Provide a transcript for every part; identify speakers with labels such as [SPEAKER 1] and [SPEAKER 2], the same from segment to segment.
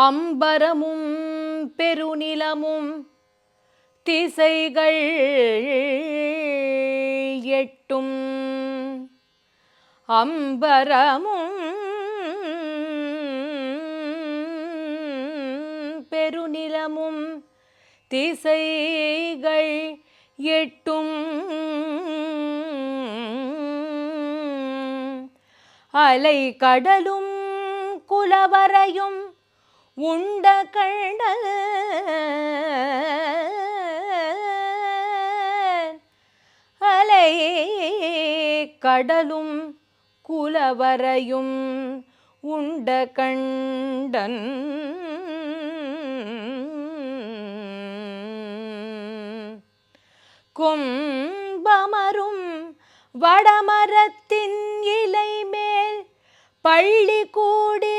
[SPEAKER 1] அம்பரமும் பெருநிலமும் திசைகள் எட்டும். அம்பரமும் பெருநிலமும் திசைகள் எட்டும். அலை கடலும் குலவரையும் உண்ட கண்ணல் அலையே கடலும் குலவரையும் உண்ட கண்டன் கொம்பமரும் வடமரத்தின் இலை மேல் பள்ளி கூடி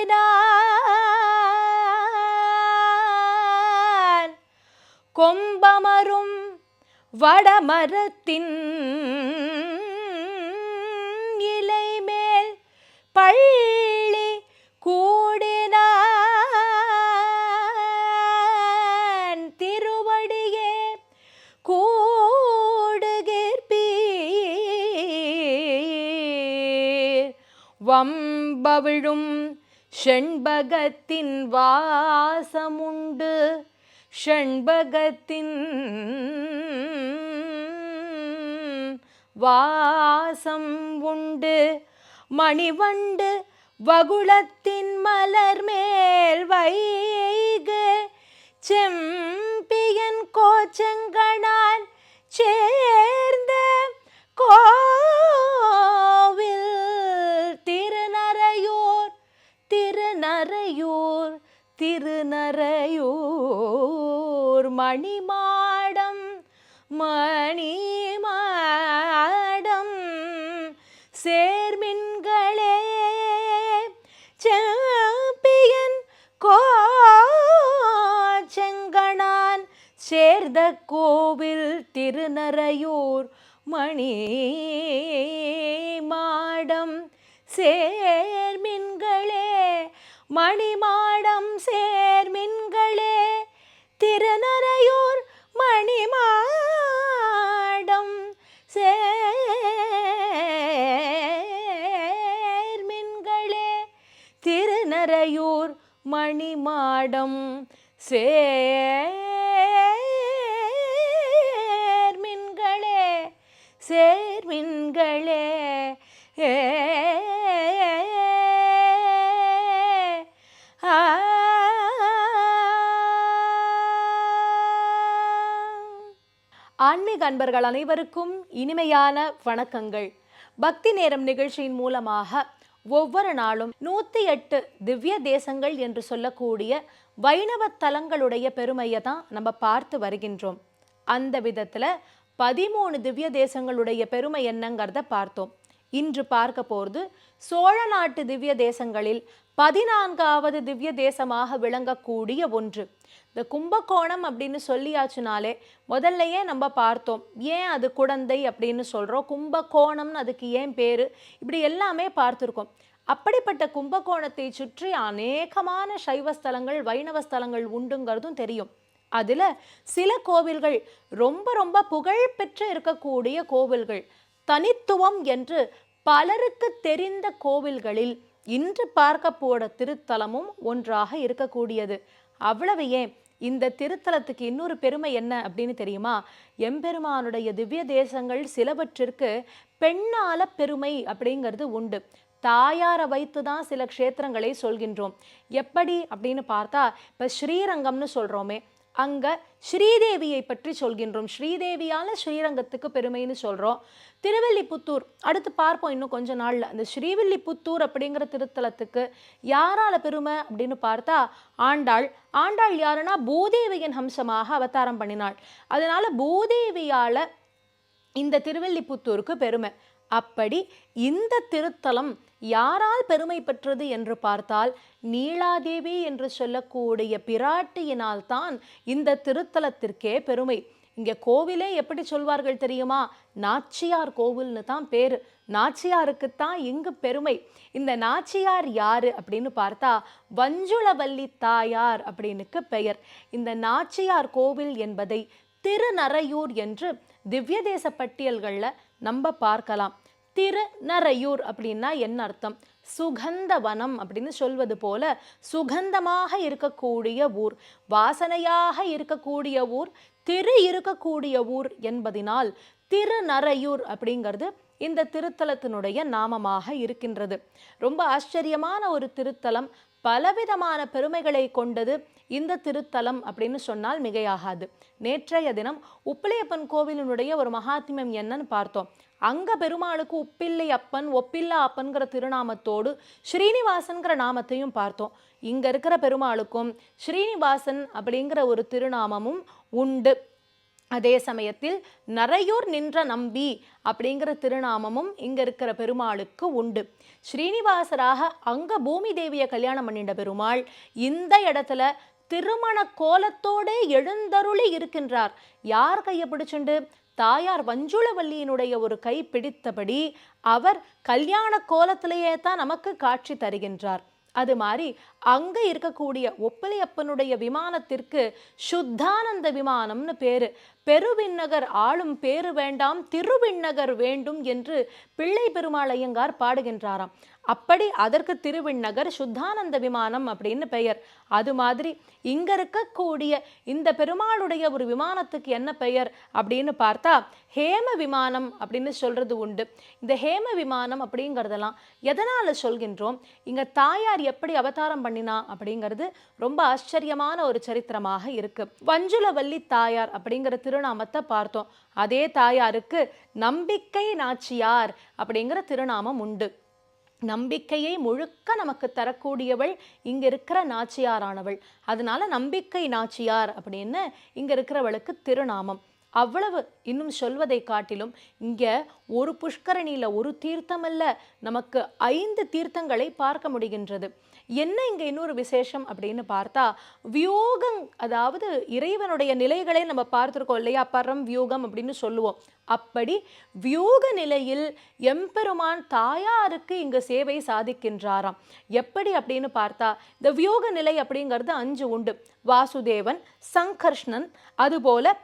[SPEAKER 1] கொம்பமரும் வடமரத்தின் இலை மேல் பள்ளி கூடினான். திருவடியே கூடுகிற்பீர். வம்பவிழும் செண்பகத்தின் வாசமுண்டு ஷண்பகத்தின் வாசம் உண்டு. மணிவண்டு வகுளத்தின் மலர் மேல் வைக. செம்பியன் கோச்சங்களால் சேர்ந்த கோவில் திருநறையூர் திருநறையூர் திருநறை money, ஆன்மீக அன்பர்கள் அனைவருக்கும் இனிமையான வணக்கங்கள். பக்தி நேரம் நிகழ்ச்சியின் மூலமாக ஒவ்வொரு நாளும் நூத்தி எட்டு திவ்ய தேசங்கள் என்று சொல்லக்கூடிய வைணவ தலங்களுடைய பெருமையை தான் நம்ம பார்த்து வருகின்றோம். அந்த விதத்துல பதிமூணு திவ்ய தேசங்களுடைய பெருமை என்னங்கிறத பார்த்தோம். இன்று பார்க்க போகிறது சோழ நாட்டு திவ்ய தேசங்களில் பதினான்காவது திவ்ய தேசமாக விளங்கக்கூடிய ஒன்று. இந்த கும்பகோணம் அப்படின்னு சொல்லியாச்சுனாலே முதல்லையே நம்ம பார்த்தோம். ஏன் அது குழந்தை அப்படின்னு சொல்கிறோம் கும்பகோணம்னு அதுக்கு ஏன் பேர்? இப்படி எல்லாமே பார்த்துருக்கோம். அப்படிப்பட்ட கும்பகோணத்தை சுற்றி அநேகமான சைவ ஸ்தலங்கள் வைணவ ஸ்தலங்கள் உண்டுங்கிறதும் தெரியும். அதில் சில கோவில்கள் ரொம்ப ரொம்ப புகழ்பெற்று இருக்கக்கூடிய கோவில்கள். தனித்துவம் என்று பலருக்கு தெரிந்த கோவில்களில் இன்று பார்க்க போட திருத்தலமும் ஒன்றாக இருக்கக்கூடியது. அவ்வளவு ஏன் இந்த திருத்தலத்துக்கு இன்னொரு பெருமை என்ன அப்படின்னு தெரியுமா? எம்பெருமானுடைய திவ்ய தேசங்கள் சிலவற்றிற்கு பெண்ணால பெருமை அப்படிங்கிறது உண்டு. தாயாரை வைத்து தான் சில க்ஷேத்திரங்களை சொல்கின்றோம். எப்படி அப்படின்னு பார்த்தா இப்போ ஸ்ரீரங்கம்னு சொல்கிறோமே அங்க ஸ்ரீதேவியை பற்றி சொல்கின்றோம். ஸ்ரீதேவியால ஸ்ரீரங்கத்துக்கு பெருமைன்னு சொல்றோம். திருவில்லிபுத்தூர் அடுத்து பார்ப்போம் இன்னும் கொஞ்ச நாள்ல. அந்த ஸ்ரீவில்லிபுத்தூர் அப்படிங்கிற திருத்தலத்துக்கு யாரால பெருமை அப்படின்னு பார்த்தா ஆண்டாள். ஆண்டாள் யாருன்னா பூதேவியின் ஹம்சமாக அவதாரம் பண்ணினாள். அதனால பூதேவியால இந்த திருவில்லிபுத்தூருக்கு பெருமை. அப்படி இந்த திருத்தலம் யாரால் பெருமை பெற்றது என்று பார்த்தால் நீலாதேவி என்று சொல்லக்கூடிய பிராட்டியினால் தான் இந்த திருத்தலத்திற்கே பெருமை. இங்கே கோவிலே எப்படி சொல்வார்கள் தெரியுமா? நாச்சியார் கோவில்னு தான் பேரு. நாச்சியாருக்குத்தான் இங்கு பெருமை. இந்த நாச்சியார் யார் அப்படின்னு பார்த்தா வஞ்சுளவல்லி தாயார் அப்படின்னுக்கு பெயர். இந்த நாச்சியார் கோவில் என்பதை திருநறையூர் என்று திவ்ய தேச பட்டியல்களில் நம்ம பார்க்கலாம். திருநறையூர் அப்படின்னா என்ன அர்த்தம்? சுகந்த வனம் அப்படின்னு சொல்வது போல சுகந்தமாக இருக்கக்கூடிய ஊர் வாசனையாக இருக்கக்கூடிய ஊர் திரு இருக்கக்கூடிய ஊர் என்பதினால் திருநறையூர் அப்படிங்கிறது இந்த திருத்தலத்தினுடைய நாமமாக இருக்கின்றது. ரொம்ப ஆச்சரியமான ஒரு திருத்தலம் பலவிதமான பெருமைகளை கொண்டது இந்த திருத்தலம் அப்படின்னு சொன்னால் மிகையாகாது. நேற்றைய தினம் உப்பிலையப்பன் கோவிலினுடைய ஒரு மகாத்மியம் என்னன்னு பார்த்தோம். அங்க பெருமாளுக்கு உப்பில்லை அப்பன் ஒப்பில்லா அப்பன்கிற திருநாமத்தோடு ஸ்ரீனிவாசன்கிற நாமத்தையும் பார்த்தோம். இங்க இருக்கிற பெருமாளுக்கும் ஸ்ரீனிவாசன் அப்படிங்கிற ஒரு திருநாமமும் உண்டு. அதே சமயத்தில் நரையூர் நின்ற நம்பி அப்படிங்கிற திருநாமமும் இங்கே இருக்கிற பெருமாளுக்கு உண்டு. ஸ்ரீனிவாசராக அங்க பூமி தேவியை கல்யாணம் பண்ணிட்ட பெருமாள் இந்த இடத்துல திருமண கோலத்தோடே எழுந்தருளி இருக்கின்றார். யார் கையை பிடிச்சுண்டு தாயார் வஞ்சுளவல்லியினுடைய ஒரு கை பிடித்தபடி அவர் கல்யாண கோலத்திலேயே தான் நமக்கு காட்சி தருகின்றார். அது மாதிரி அங்க இருக்கக்கூடிய ஒப்பலியப்பனுடைய விமானத்திற்கு சுத்தானந்த விமானம்னு பேரு. பெருவிண்ணகர் ஆளும் பேரு வேண்டாம் திருவிண்ணகர் வேண்டும் என்று பிள்ளை பெருமாள் ஐயங்கார் பாடுகின்றாராம். அப்படி அதற்கு திருவிண்ணகர் சுத்தானந்த விமானம் அப்படின்னு பெயர். அது மாதிரி இங்க இருக்கக்கூடிய இந்த பெருமாளுடைய ஒரு விமானத்துக்கு என்ன பெயர் அப்படின்னு பார்த்தா ஹேம விமானம் அப்படின்னு சொல்றது உண்டு. இந்த ஹேம விமானம் அப்படிங்கிறதெல்லாம் எதனால் சொல்கின்றோம்? இங்க தாயார் எப்படி அவதாரம் பண்ணினா அப்படிங்கிறது ரொம்ப ஆச்சரியமான ஒரு சரித்திரமாக இருக்கு. வஞ்சுலவல்லி தாயார் அப்படிங்கிற திருநாமத்தை பார்த்தோம். அதே தாயாருக்கு நம்பிக்கை நாச்சியார் அப்படிங்கிற திருநாமம் உண்டு. நம்பிக்கையை முழுக்க நமக்கு தரக்கூடியவள் இங்கே இருக்கிற நாச்சியாரானவள். அதனால நம்பிக்கை நாச்சியார் அப்படின்னு இங்கே இருக்கிறவளுக்கு திருநாமம். அவ்வளவு இன்னும் சொல்வதை காட்டிலும் இங்கே ஒரு புஷ்கரணியில் ஒரு தீர்த்தமல்ல நமக்கு ஐந்து தீர்த்தங்களை பார்க்க முடிகின்றது. என்ன இங்கே இன்னொரு விசேஷம் அப்படின்னு பார்த்தா வியோகம் அதாவது இறைவனுடைய நிலைகளை நம்ம பார்த்துருக்கோம் இல்லையா? பரம் வியூகம் அப்படின்னு சொல்லுவோம். அப்படி வியூக நிலையில் எம்பெருமான் தாயாருக்கு இங்கு சேவை சாதிக்கின்றாராம். எப்படி அப்படின்னு பார்த்தா இந்த வியோக நிலை அப்படிங்கிறது அஞ்சு உண்டு. வாசுதேவன் சங்கர்ஷ்ணன் அதுபோல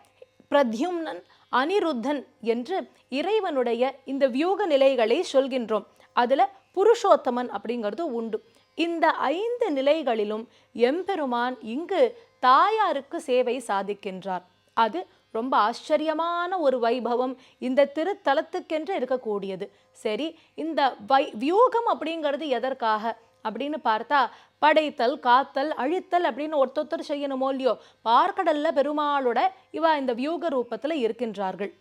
[SPEAKER 1] பிரத்யும்னன் அனிருத்தன் என்று இறைவனுடைய இந்த வியூக நிலைகளை சொல்கின்றோம். அதில் புருஷோத்தமன் அப்படிங்கிறது உண்டு. இந்த ஐந்து நிலைகளிலும் எம்பெருமான் இங்கு தாயாருக்கு சேவை சாதிக்கின்றார். அது ரொம்ப ஆச்சரியமான ஒரு வைபவம் இந்த திருத்தலத்துக்கென்று இருக்கக்கூடியது. சரி இந்த வை வியூகம் அப்படிங்கிறது எதற்காக? அப்படின்னு பார்த்தா படைத்தல் காத்தல் அழித்தல் அப்படின்னு ஒருத்தொத்தர் செய்யணுமோ இல்லையோ பார்க்கடல்ல பெருமாளோட இவா இந்த வியூக ரூபத்தில் இருக்கின்றார்கள்.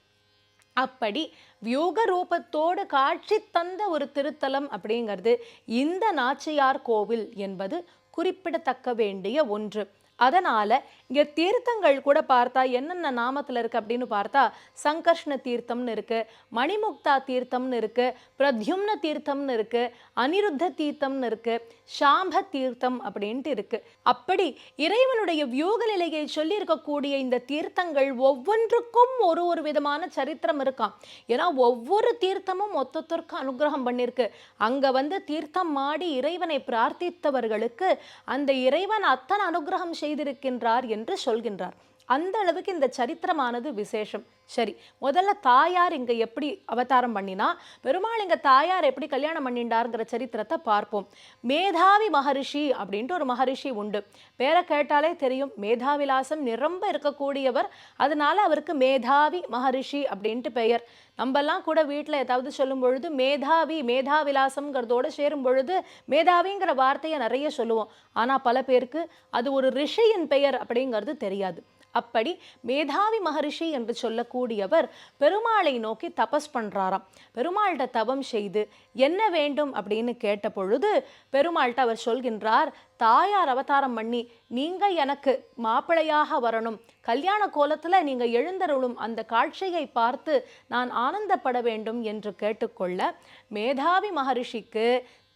[SPEAKER 1] அப்படி வியூக ரூபத்தோடு காட்சி தந்த ஒரு திருத்தலம் அப்படிங்கிறது இந்த நாச்சியார் கோவில் என்பது குறிப்பிடத்தக்க வேண்டிய ஒன்று. அதனால இங்கே தீர்த்தங்கள் கூட பார்த்தா என்னென்ன நாமத்தில் இருக்குது அப்படின்னு பார்த்தா சங்கர்ஷ்ண தீர்த்தம்னு இருக்கு மணிமுக்தா தீர்த்தம்னு இருக்கு பிரத்யும்ன தீர்த்தம்னு இருக்கு அனிருத்த தீர்த்தம்னு இருக்கு சாம்ப தீர்த்தம் அப்படின்ட்டு இருக்கு. அப்படி இறைவனுடைய வியூக நிலையை சொல்லியிருக்கக்கூடிய இந்த தீர்த்தங்கள் ஒவ்வொன்றுக்கும் ஒரு ஒரு விதமான சரித்திரம் இருக்கான் ஏன்னா ஒவ்வொரு தீர்த்தமும் மொத்தத்திற்கு அனுகிரகம் பண்ணியிருக்கு அங்கே வந்து தீர்த்தம் மாடி இறைவனை பிரார்த்தித்தவர்களுக்கு அந்த இறைவன் அத்தனை அனுகிரகம் செய்திருக்கின்றார் என்று சொல்கின்றார். அந்த அளவுக்கு இந்த சரித்திரமானது விசேஷம். சரி முதல்ல தாயார் இங்கே எப்படி அவதாரம் பண்ணினா பெருமாள் இங்கே தாயார் எப்படி கல்யாணம் பண்ணிண்டாருங்கிற சரித்திரத்தை பார்ப்போம். மேதாவி மகரிஷி அப்படின்ட்டு ஒரு மகரிஷி உண்டு. பேரை கேட்டாலே தெரியும் மேதாவிலாசம் நிரம்ப இருக்கக்கூடியவர் அதனால அவருக்கு மேதாவி மகரிஷி அப்படின்ட்டு பெயர். நம்மெல்லாம் கூட வீட்டில் ஏதாவது சொல்லும் பொழுது மேதாவி மேதாவிலாசம்ங்கிறதோடு சேரும் பொழுது மேதாவிங்கிற வார்த்தையை நிறைய சொல்லுவோம். ஆனால் பல பேருக்கு அது ஒரு ரிஷியின் பெயர் அப்படிங்கிறது தெரியாது. அப்படி மேதாவி மகரிஷி என்று சொல்லக்கூடியவர் பெருமாளை நோக்கி தபஸ் பண்ணுறாராம் பெருமாள்கிட்ட தவம் செய்து என்ன வேண்டும் அப்படின்னு கேட்ட பொழுது பெருமாள்கிட்ட அவர் சொல்கின்றார் தாயார் அவதாரம் பண்ணி நீங்கள் எனக்கு மாப்பிள்ளையாக வரணும். கல்யாண கோலத்தில் நீங்கள் எழுந்தருளும் அந்த காட்சியை பார்த்து நான் ஆனந்தப்பட வேண்டும் என்று கேட்டுக்கொள்ள மேதாவி மகரிஷிக்கு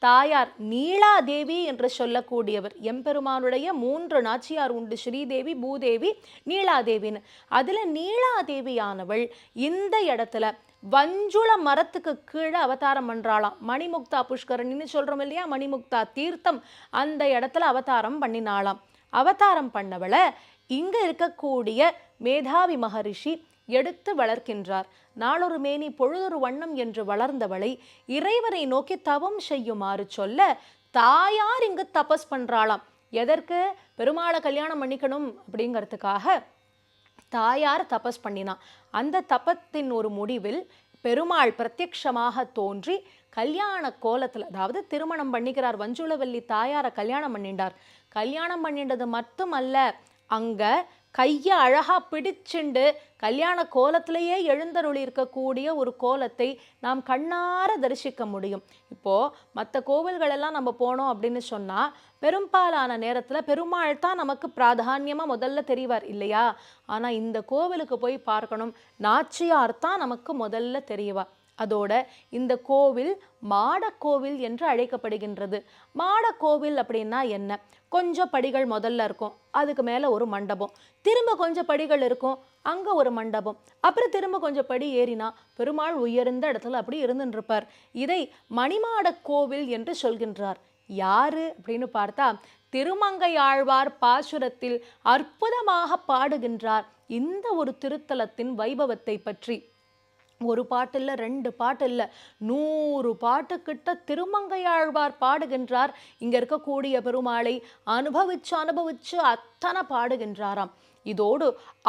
[SPEAKER 1] தாயார் நீலாதேவி என்று சொல்லக்கூடியவர். எம்பெருமானுடைய மூன்று நாச்சியார் உண்டு. ஸ்ரீதேவி பூதேவி நீலாதேவின்னு. அதில் நீலாதேவியானவள் இந்த இடத்துல வஞ்சுள மரத்துக்கு கீழே அவதாரம் பண்ணுறாளாம் மணிமுக்தா புஷ்கரணின்னு சொல்கிறோம் இல்லையா? மணிமுக்தா தீர்த்தம் அந்த இடத்துல அவதாரம் பண்ணினாளாம். அவதாரம் பண்ணவளை இங்கே இருக்கக்கூடிய மேதாவி மகரிஷி எடுத்து வளர்க்கின்றார். நாளொரு மேனி பொழுதொரு வண்ணம் என்று வளர்ந்தவளை இறைவனை நோக்கி தவம் செய்யுமாறு சொல்ல தாயார் இங்கு தபஸ் பண்ணுறாளாம் எதற்கு? பெருமாளை கல்யாணம் பண்ணிக்கணும் அப்படிங்கிறதுக்காக தாயார் தபஸ் பண்ணினா. அந்த தபத்தின் ஒரு முடிவில் பெருமாள் பிரத்யக்ஷமாக தோன்றி கல்யாண கோலத்தில் அதாவது திருமணம் பண்ணிக்கிறார். வஞ்சுளவல்லி தாயாரை கல்யாணம் பண்ணிண்டார். கல்யாணம் பண்ணிண்டது மட்டுமல்ல அங்கே கையை அழகாக பிடிச்சுண்டு கல்யாண கோலத்திலேயே எழுந்தருளி இருக்கக்கூடிய ஒரு கோலத்தை நாம் கண்ணார தரிசிக்க முடியும். இப்போது மற்ற கோவில்களெல்லாம் நம்ம போனோம் அப்படின்னு சொன்னால் பெரும்பாலான நேரத்தில் பெருமாள் தான் நமக்கு பிராதானியமாக முதல்ல தெரிவார் இல்லையா? ஆனால் இந்த கோவிலுக்கு போய் பார்க்கணும் நாச்சியார் தான் நமக்கு முதல்ல தெரியவா அதோட இந்த கோவில் மாடக்கோவில் என்று அழைக்கப்படுகின்றது. மாடக்கோவில் அப்படின்னா என்ன? கொஞ்சம் படிகள் முதல்ல இருக்கும் அதுக்கு மேலே ஒரு மண்டபம். திரும்ப கொஞ்சம் படிகள் இருக்கும் அங்கே ஒரு மண்டபம். அப்புறம் திரும்ப கொஞ்சம் படி ஏறினா பெருமாள் உயர்ந்த இடத்துல அப்படி இருந்துருப்பார். இதை மணிமாட கோவில் என்று சொல்கின்றார். யாரு அப்படின்னு பார்த்தா திருமங்கையாழ்வார் பாசுரத்தில் அற்புதமாக பாடுகின்றார் இந்த ஒரு திருத்தலத்தின் வைபவத்தை பற்றி. ஒரு பாட்டு ரெண்டு பாட்டு இல்லை நூறு பாட்டுக்கிட்ட திருமங்கையாழ்வார் பாடுகின்றார். இங்கே இருக்கக்கூடிய பெருமாளை அனுபவிச்சு அனுபவிச்சு அத்தனை பாடுகின்றாராம். இதோடு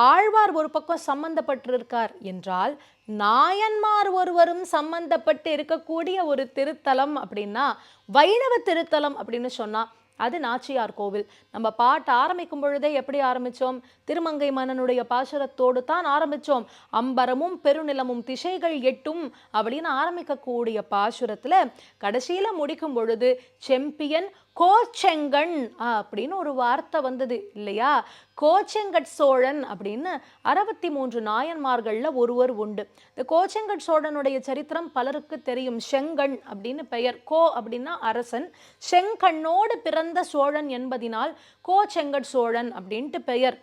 [SPEAKER 1] ஆழ்வார் ஒரு பக்கம் சம்பந்தப்பட்டிருக்கார் என்றால் நாயன்மார் ஒருவரும் சம்பந்தப்பட்டு இருக்கக்கூடிய ஒரு திருத்தலம் அப்படின்னா வைணவ திருத்தலம் அப்படின்னு சொன்னால் அது நாச்சியார் கோவில். நம்ம பாட்டு ஆரம்பிக்கும் பொழுதே எப்படி ஆரம்பித்தோம் திருமங்கை மன்னனுடைய பாசுரத்தோடு தான் ஆரம்பிச்சோம். அம்பரமும் பெருநிலமும் திசைகள் எட்டும் அப்படின்னு ஆரம்பிக்கக்கூடிய பாசுரத்தில் கடைசியில் முடிக்கும் பொழுது செம்பியன் கோச்செங்கண் அப்படின்னு ஒரு வார்த்தை வந்தது இல்லையா? கோச்செங்கட் சோழன் அப்படின்னு அறுபத்தி மூன்று நாயன்மார்களில் ஒருவர் உண்டு. இந்த கோச்செங்கட் சோழனுடைய சரித்திரம் பலருக்கு தெரியும். செங்கண் அப்படின்னு பெயர். கோ அப்படின்னா அரசன். செங்கண்ணோடு பிறந்த சோழன் என்பதினால் கோச்செங்கட் சோழன் அப்படின்ட்டு பெயர்.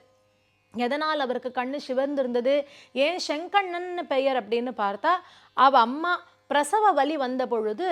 [SPEAKER 1] எதனால் அவருக்கு கண்ணு சிவந்திருந்தது? ஏன் செங்கண்ணன் பெயர் அப்படின்னு பார்த்தா அவ அம்மா பிரசவ வலி வந்த பொழுது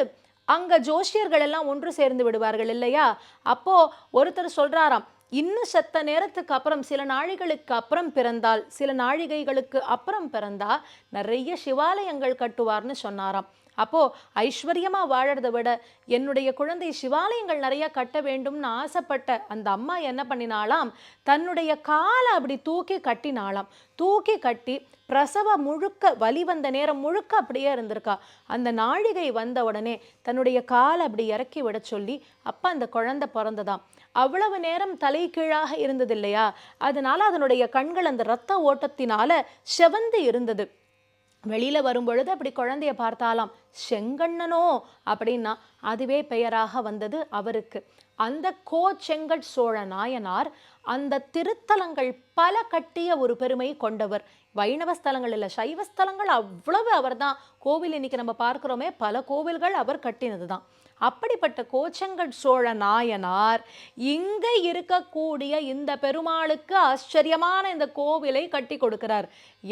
[SPEAKER 1] அங்க ஜோசியர்கள் எல்லாம் ஒன்று சேர்ந்து விடுவார்கள் இல்லையா? அப்போ ஒருத்தர் சொல்றாராம் இன்னும் செத்த நேரத்துக்கு அப்புறம் சில நாழிகளுக்கு அப்புறம் பிறந்தால் சில நாழிகைகளுக்கு அப்புறம் பிறந்தா நிறைய சிவாலயங்கள் கட்டுவார்னு சொன்னாராம். அப்போது ஐஸ்வர்யமாக வாழறதை விட என்னுடைய குழந்தை சிவாலயங்கள் நிறையா கட்ட வேண்டும்னு ஆசைப்பட்ட அந்த அம்மா என்ன பண்ணினாலாம் தன்னுடைய காலை அப்படி தூக்கி கட்டினாலாம் தூக்கி கட்டி பிரசவ முழுக்க வலி வந்த நேரம் முழுக்க அப்படியே இருந்திருக்கா. அந்த நாழிகை வந்த உடனே தன்னுடைய காலை அப்படி இறக்கி விட சொல்லி அப்போ அந்த குழந்தை பிறந்ததாம். அவ்வளவு நேரம் தலை கீழாக இருந்தது இல்லையா? அதனால அதனுடைய கண்கள் அந்த இரத்த ஓட்டத்தினால செவந்து இருந்தது. வெளியில் வரும்பொழுது அப்படி குழந்தைய பார்த்தாலாம் செங்கண்ணனோ அப்படின்னா அதுவே பெயராக வந்தது அவருக்கு. அந்த கோ செங்கட் சோழ நாயனார் அந்த திருத்தலங்கள் பல கட்டிய ஒரு பெருமை கொண்டவர். வைணவ ஸ்தலங்கள் இல்லை சைவ ஸ்தலங்கள் அவ்வளவு அவர்தான். கோவில் இன்னைக்கு நம்ம பார்க்குறோமே பல கோவில்கள் அவர் கட்டினது தான் அப்படிப்பட்ட கோச்சங்கட் சோழ நாயனார் இங்கே இருக்கக்கூடிய இந்த பெருமாளுக்கு ஆச்சரியமான இந்த கோவிலை கட்டி கொடுக்கிறார்.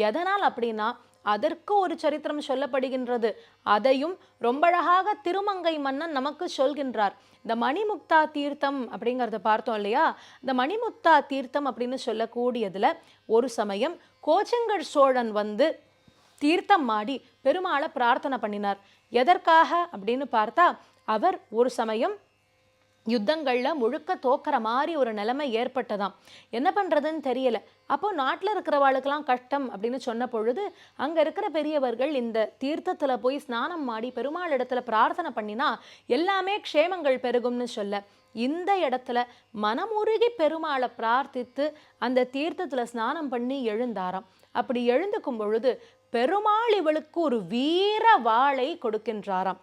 [SPEAKER 1] எதனால் அப்படின்னா அதற்கு ஒரு சரித்திரம் சொல்லப்படுகின்றது. அதையும் ரொம்ப அழகாக திருமங்கை மன்னன் நமக்கு சொல்கின்றார். இந்த மணிமுக்தா தீர்த்தம் அப்படிங்கிறத பார்த்தோம் இல்லையா? இந்த மணிமுக்தா தீர்த்தம் அப்படின்னு சொல்லக்கூடியதில் ஒரு சமயம் கோச்சங்கர் சோழன் வந்து தீர்த்தம் மாடி பெருமாளை பிரார்த்தனை பண்ணினார். எதற்காக அப்படின்னு பார்த்தா அவர் ஒரு சமயம் யுத்தங்களில் முழுக்க தோக்கிற மாதிரி ஒரு நிலைமை ஏற்பட்டதாம். என்ன பண்ணுறதுன்னு தெரியல. அப்போ நாட்டில் இருக்கிறவாளுக்கெல்லாம் கஷ்டம் அப்படின்னு சொன்ன பொழுது அங்கே இருக்கிற பெரியவர்கள் இந்த தீர்த்தத்தில் போய் ஸ்நானம் மாடி பெருமாள் இடத்துல பிரார்த்தனை பண்ணினா எல்லாமே க்ஷேமங்கள் பெருகும்னு சொல்ல. இந்த இடத்துல மனமுருகி பெருமாளை பிரார்த்தித்து அந்த தீர்த்தத்தில் ஸ்நானம் பண்ணி எழுந்தாராம். அப்படி எழுந்துக்கும் பொழுது பெருமாள் இவளுக்கு ஒரு வீர வாளை கொடுக்கின்றாராம்.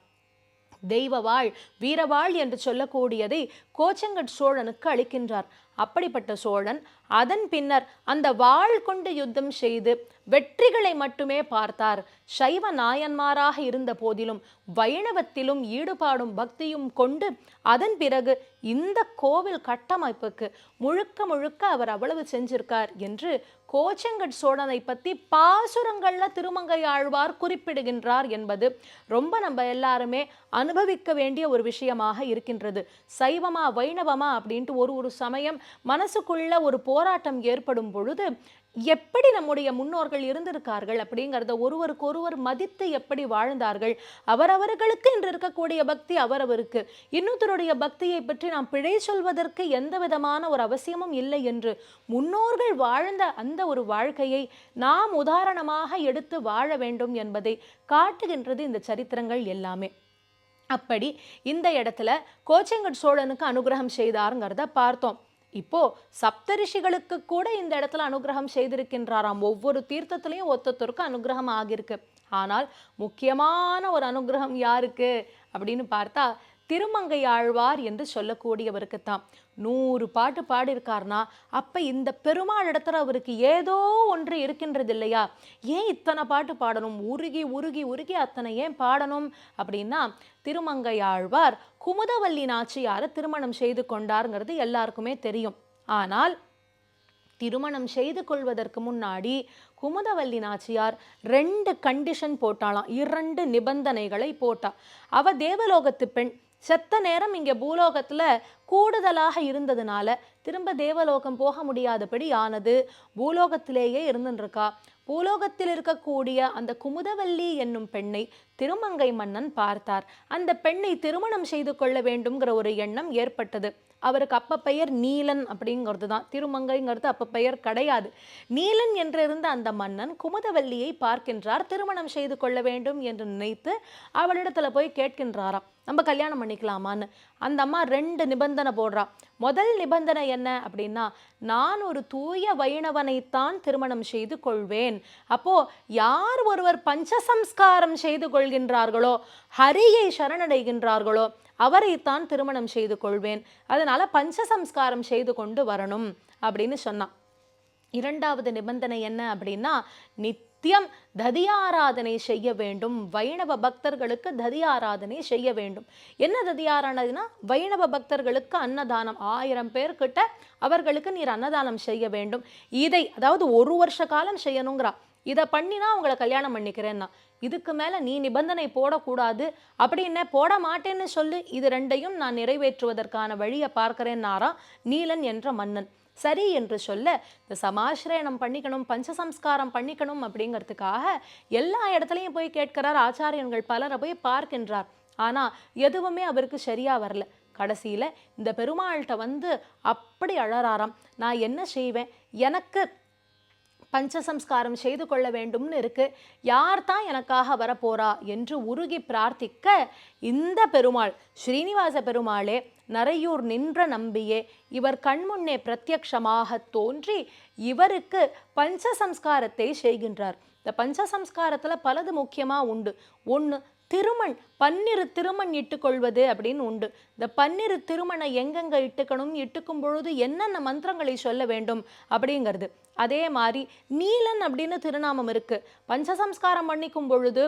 [SPEAKER 1] தெய்வ வாழ் வீரவாள் என்று சொல்லக்கூடியதை கோச்சங்கட் சோழனுக்கு அளிக்கின்றார். அப்படிப்பட்ட சோழன் அதன் பின்னர் அந்த வாள் கொண்டு யுத்தம் செய்து வெற்றிகளை மட்டுமே பார்த்தார். சைவ நாயன்மாராக இருந்த போதிலும் வைணவத்திலும் ஈடுபாடும் பக்தியும் கொண்டு அதன் பிறகு இந்த கோவில் கட்டமைப்புக்கு முழுக்க முழுக்க அவர் அவ்வளவு செஞ்சிருக்கார் என்று கோச்சங்கட் சோழனை பத்தி பாசுரங்கள்ல திருமங்கை ஆழ்வார் குறிப்பிடுகின்றார் என்பது ரொம்ப நம்ம எல்லாருமே அனுபவிக்க வேண்டிய ஒரு விஷயமாக இருக்கின்றது. சைவமா வைணவமா அப்படின்ட்டு ஒரு ஒரு சமயம் மனசுக்குள்ள ஒரு போராட்டம் ஏற்படும் பொழுது எப்படி நம்முடைய முன்னோர்கள் இருந்திருக்கார்கள் அப்படிங்கிறத ஒருவருக்கொருவர் மதித்து எப்படி வாழ்ந்தார்கள்? அவரவர்களுக்கு இன்று இருக்கக்கூடிய பக்தி அவரவருக்கு. இன்னொருத்தருடைய பக்தியை பற்றி நாம் பிழை சொல்வதற்கு எந்த விதமான ஒரு அவசியமும் இல்லை என்று முன்னோர்கள் வாழ்ந்த அந்த ஒரு வாழ்க்கையை நாம் உதாரணமாக எடுத்து வாழ வேண்டும் என்பதை காட்டுகின்றது இந்த சரித்திரங்கள் எல்லாமே. அப்படி இந்த இடத்துல கோச்செங்கட் சோழனுக்கு அனுகிரகம் செய்தாருங்கிறத பார்த்தோம். இப்போ சப்தரிஷிகளுக்கு கூட இந்த இடத்துல அனுகிரகம் செய்திருக்கின்றாராம். ஒவ்வொரு தீர்த்தத்திலையும் ஒத்தொத்தருக்கு அனுகிரகம் ஆகியிருக்கு. ஆனால் முக்கியமான ஒரு அனுகிரகம் யாருக்கு? அப்படின்னு பார்த்தா திருமங்கை ஆழ்வார் என்று சொல்லக்கூடியவருக்குத்தான். நூறு பாட்டு பாடியிருக்காருனா அப்போ இந்த பெருமாள் இடத்துல அவருக்கு ஏதோ ஒன்று இருக்கின்றது இல்லையா? ஏன் இத்தனை பாட்டு பாடணும்? உருகி உருகி உருகி அத்தனை ஏன் பாடணும்? அப்படின்னா திருமங்கையாழ்வார் குமுதவல்லி நாச்சியாரை திருமணம் செய்து கொண்டாருங்கிறது எல்லாருக்குமே தெரியும். ஆனால் திருமணம் செய்து கொள்வதற்கு முன்னாடி குமுதவல்லி நாச்சியார் ரெண்டு கண்டிஷன் போட்டாலாம் இரண்டு நிபந்தனைகளை போட்டா அவ தேவலோகத்து பெண் செத்த நேரம் இங்கே பூலோகத்தில் கூடுதலாக இருந்ததுனால திரும்ப தேவலோகம் போக முடியாதபடி ஆனது. பூலோகத்திலேயே இருந்துருக்கா. பூலோகத்தில் இருக்கக்கூடிய அந்த குமுதவல்லி என்னும் பெண்ணை திருமங்கை மன்னன் பார்த்தார். அந்த பெண்ணை திருமணம் செய்து கொள்ள வேண்டும்ங்கிற ஒரு எண்ணம் ஏற்பட்டது. அவருக்கு அப்ப பெயர் நீலன் அப்படிங்கிறது தான். திருமங்கைங்கிறது அப்ப பெயர் கிடையாது. நீலன் என்றிருந்த அந்த மன்னன் குமுதவல்லியை பார்க்கின்றார் திருமணம் செய்து கொள்ள வேண்டும் என்று நினைத்து அவளிடத்துல போய் கேட்கின்றாராம். நம்ம கல்யாணம் பண்ணிக்கலாமான்னு. அந்த அம்மா ரெண்டு நிபந்தனை போடுறா. முதல் நிபந்தனை என்ன அப்படின்னா நான் ஒரு தூய வைணவனைத்தான் திருமணம் செய்து கொள்வேன். அப்போ யார் ஒருவர் பஞ்சசம்ஸ்காரம் செய்து கொள்கின்றார்களோ ஹரியை சரணடைகின்றார்களோ அவரைத்தான் திருமணம் செய்து கொள்வேன். அதனால பஞ்சசம்ஸ்காரம் செய்து கொண்டு வரணும் அப்படின்னு சொன்னான். இரண்டாவது நிபந்தனை என்ன அப்படின்னா நித் நித்தியம் ததி ஆராதனை செய்ய வேண்டும். வைணவ பக்தர்களுக்கு ததியாராதனை செய்ய வேண்டும். என்ன ததியாரானதுன்னா வைணவ பக்தர்களுக்கு அன்னதானம். ஆயிரம் பேர்கிட்ட அவர்களுக்கு நீர் அன்னதானம் செய்ய வேண்டும். இதை அதாவது ஒரு வருஷ காலம் செய்யணுங்கிறா. இதை பண்ணினா உங்களை கல்யாணம் பண்ணிக்கிறேன்னா. இதுக்கு மேலே நீ நிபந்தனை போடக்கூடாது. அப்படின்னு போட மாட்டேன்னு சொல்லு. இது ரெண்டையும் நான் நிறைவேற்றுவதற்கான வழியை பார்க்கிறேன்னாரா நீலன் என்ற மன்னன். சரி என்று சொல்ல இந்த சமாசிரயணம் பண்ணிக்கணும் பஞ்சசம்ஸ்காரம் பண்ணிக்கணும் அப்படிங்கிறதுக்காக எல்லா இடத்துலையும் போய் கேட்கிறார் ஆச்சாரியன்கள். பலரை போய் பார்க்கின்றார். ஆனால் எதுவுமே அவருக்கு சரியாக வரல. கடைசியில் இந்த பெருமாள்கிட்ட வந்து அப்படி அழறாராம். நான் என்ன செய்வேன்? எனக்கு பஞ்சசம்ஸ்காரம் செய்து கொள்ள வேண்டும்னு இருக்கு. யார் தான் எனக்காக வரப்போறா? என்று உருகி பிரார்த்திக்க இந்த பெருமாள் ஸ்ரீனிவாச பெருமாளே நரையூர் நின்ற நம்பியே இவர் கண்முன்னே பிரத்யக்ஷமாக தோன்றி இவருக்கு பஞ்ச சம்ஸ்காரத்தை செய்கின்றார். இந்த பஞ்ச சம்ஸ்காரத்தில் பலது முக்கியமாக உண்டு. ஒன்று திருமண் பன்னிரு திருமண் இட்டுக்கொள்வது அப்படின்னு உண்டு. இந்த பன்னிரு திருமணை எங்கெங்க இட்டுக்கணும் இட்டுக்கும் பொழுது என்னென்ன மந்திரங்களை சொல்ல வேண்டும் அப்படிங்கிறது. அதே மாதிரி நீலன் அப்படின்னு திருநாமம் இருக்கு. பஞ்சசம்ஸ்காரம் பண்ணிக்கும் பொழுது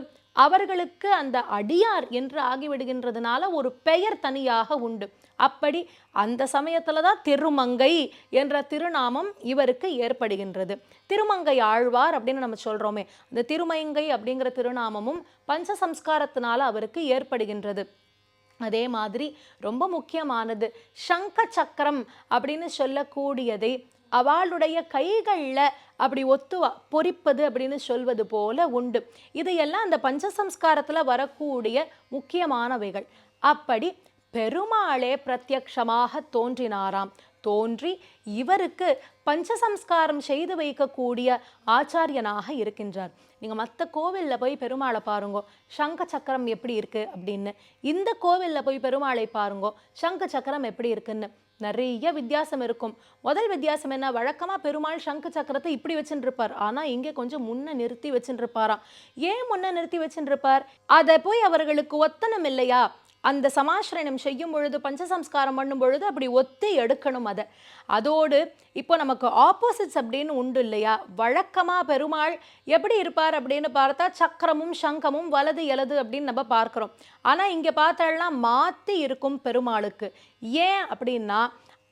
[SPEAKER 1] அவர்களுக்கு அந்த அடியார் என்று ஆகிவிடுகின்றதுனால ஒரு பெயர் தனியாக உண்டு. அப்படி அந்த சமயத்தில் தான் திருமங்கை என்ற திருநாமம் இவருக்கு ஏற்படுகின்றது. திருமங்கை ஆழ்வார் அப்படின்னு நம்ம சொல்றோமே அந்த திருமங்கை அப்படிங்கிற திருநாமமும் பஞ்சசம்ஸ்காரத்தினால அவருக்கு ஏற்படுகின்றது. அதே மாதிரி ரொம்ப முக்கியமானது சங்க சக்கரம் அப்படின்னு சொல்லக்கூடியதை அவளுடைய கைகளில் அப்படி ஒத்து பொறிப்பது அப்படின்னு சொல்வது போல உண்டு. இதையெல்லாம் அந்த பஞ்சசம்ஸ்காரத்தில் வரக்கூடிய முக்கியமானவைகள். அப்படி பெருமாளே பிரத்யக்ஷமாக தோன்றினாராம். தோன்றி இவருக்கு பஞ்சசம்ஸ்காரம் செய்து வைக்கக்கூடிய ஆச்சாரியனாக இருக்கின்றார். நீங்கள் மற்ற கோவிலில் போய் பெருமாளை பாருங்கோ. சங்க சக்கரம் எப்படி இருக்கு அப்படின்னு. இந்த கோவில்ல போய் பெருமாளை பாருங்கோ. சங்க சக்கரம் எப்படி இருக்குன்னு. நிறைய வித்தியாசம் இருக்கும். முதல் வித்தியாசம் என்ன? வழக்கமாக பெருமாள் சங்கு சக்கரத்தை இப்படி வச்சுருப்பார் ஆனால் இங்கே கொஞ்சம் முன்ன நிறுத்தி வச்சுருப்பாராம் ஏன் முன்ன நிறுத்தி வச்சுருப்பார் அதை போய் அவர்களுக்கு ஒத்தனம் இல்லையா அந்த சமாசிரணம் செய்யும் பொழுது பஞ்சசம்ஸ்காரம் பண்ணும் பொழுது அப்படி ஒத்தி எடுக்கணும் அதை. அதோடு இப்போ நமக்கு ஆப்போசிட்ஸ் அப்படின்னு உண்டு இல்லையா? வழக்கமாக பெருமாள் எப்படி இருப்பார் அப்படின்னு பார்த்தா சக்கரமும் சங்கமும் வலது எலது அப்படின்னு நம்ம பார்க்குறோம். ஆனால் இங்கே பார்த்தோம்னா மாற்றி இருக்கும் பெருமாளுக்கு. ஏன் அப்படின்னா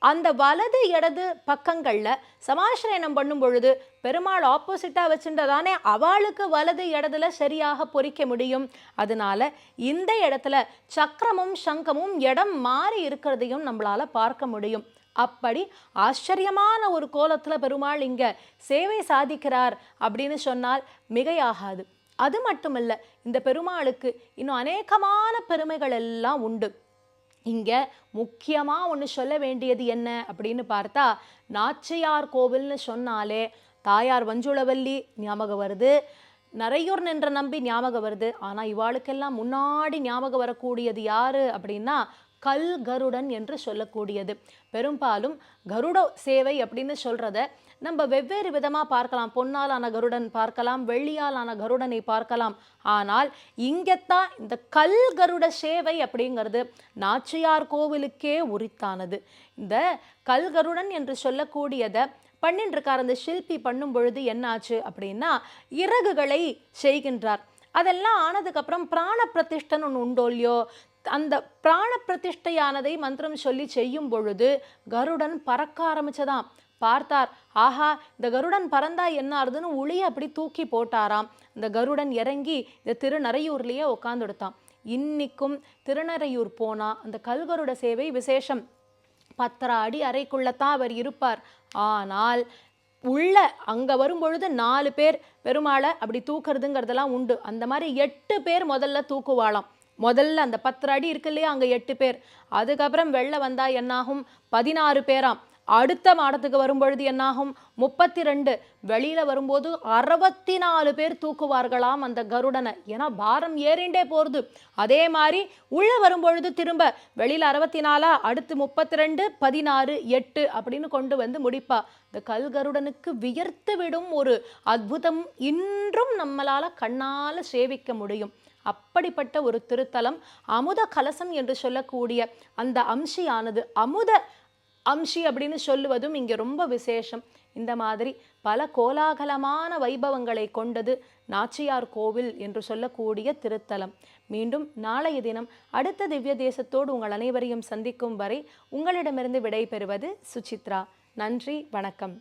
[SPEAKER 1] அந்த வலது இடது பக்கங்களில் சமாசிரயணம் பண்ணும் பொழுது பெருமாள் ஆப்போசிட்டாக வச்சுட்டதானே அவளுக்கு வலது இடத்துல சரியாக பொறிக்க முடியும். அதனால இந்த இடத்துல சக்கரமும் சங்கமும் இடம் மாறி இருக்கிறதையும் நம்மளால் பார்க்க முடியும். அப்படி ஆச்சரியமான ஒரு கோலத்தில் பெருமாள் இங்கே சேவை சாதிக்கிறார் அப்படின்னு சொன்னால் மிகையாகாது. அது மட்டுமல்ல இந்த பெருமாளுக்கு இன்னும் அநேகமான பெருமைகள் எல்லாம் உண்டு. இங்கே முக்கியமாக ஒன்று சொல்ல வேண்டியது என்ன அப்படின்னு பார்த்தா நாச்சியார் கோவில்னு சொன்னாலே தாயார் வஞ்சுளவல்லி ஞாபகம் வருது. நரையூர் நின்ற நம்பி ஞாபகம் வருது. ஆனால் இவாளுக்கெல்லாம் முன்னாடி ஞாபகம் வரக்கூடியது யார் அப்படின்னா கல் கருடன் என்று சொல்லக்கூடியது. பெரும்பாலும் கருட சேவை அப்படின்னு சொல்கிறத நம்ம வெவ்வேறு விதமாக பார்க்கலாம். பொன்னாலான கருடன் பார்க்கலாம் வெள்ளியாலான கருடனை பார்க்கலாம். ஆனால் இங்கத்தான் இந்த கல் கருட சேவை அப்படிங்கிறது நாச்சியார் கோவிலுக்கே உரித்தானது. இந்த கல் கருடன் என்று சொல்லக்கூடியதை பண்ணிட்டு இருக்கார். அந்த ஷில்பி பண்ணும் பொழுது என்னாச்சு அப்படின்னா இறகுகளை செய்கின்றார். அதெல்லாம் ஆனதுக்கப்புறம் பிராண பிரதிஷ்டன் ஒன்று உண்டோ இல்லையோ அந்த பிராண பிரதிஷ்டையானதை மந்திரம் சொல்லி செய்யும் பொழுது கருடன் பறக்க ஆரம்பிச்சதான் பார்த்தார். ஆஹா இந்த கருடன் பறந்தா என்ன ஆறுதுன்னு உளியை அப்படி தூக்கி போட்டாராம். இந்த கருடன் இறங்கி இந்த திருநறையூர்லேயே உட்காந்துடுத்தான் இன்னிக்கும் திருநறையூர் போனா அந்த கல்கருட சேவை விசேஷம். பத்தரை அடி அறைக்குள்ளத்தான் அவர் இருப்பார். ஆனால் உள்ள அங்கே வரும்பொழுது நாலு பேர் பெருமாளை அப்படி தூக்குறதுங்கிறதெல்லாம் உண்டு. அந்த மாதிரி எட்டு பேர் முதல்ல தூக்குவாளாம். முதல்ல அந்த பத்து அடி இருக்கு இல்லையா அங்கே எட்டு பேர். அதுக்கப்புறம் வெளில வந்தால் என்னாகும்? பதினாறு பேராம். அடுத்த மாடத்துக்கு வரும்பொழுது என்னாகும்? முப்பத்தி ரெண்டு வெளியில் வரும்போது அறுபத்தி நாலு பேர் தூக்குவார்களாம் அந்த கருடனை. ஏன்னா பாரம் ஏறிண்டே போகிறது அதே மாதிரி உள்ளே வரும்பொழுது திரும்ப வெளியில் அறுபத்தி நாலா அடுத்து முப்பத்தி ரெண்டு பதினாறு எட்டு அப்படின்னு கொண்டு வந்து முடிப்பா. இந்த கல்கருடனுக்கு வியர்த்து விடும் ஒரு அற்புதம் இன்றும் நம்மளால் கண்ணால் சேவிக்க முடியும். அப்படிப்பட்ட ஒரு திருத்தலம் அமுத கலசம் என்று சொல்லக்கூடிய அந்த அம்சியானது. அமுத அம்ஷி அப்படின்னு சொல்லுவதும் இங்கே ரொம்ப விசேஷம். இந்த மாதிரி பல கோலாகலமான வைபவங்களை கொண்டது நாச்சியார் கோவில் என்று சொல்லக்கூடிய திருத்தலம். மீண்டும் நாளைய தினம் அடுத்த திவ்ய தேசத்தோடு உங்கள் அனைவரையும் சந்திக்கும் வரை உங்களிடமிருந்து விடைபெறுவது சுசித்ரா. நன்றி வணக்கம்.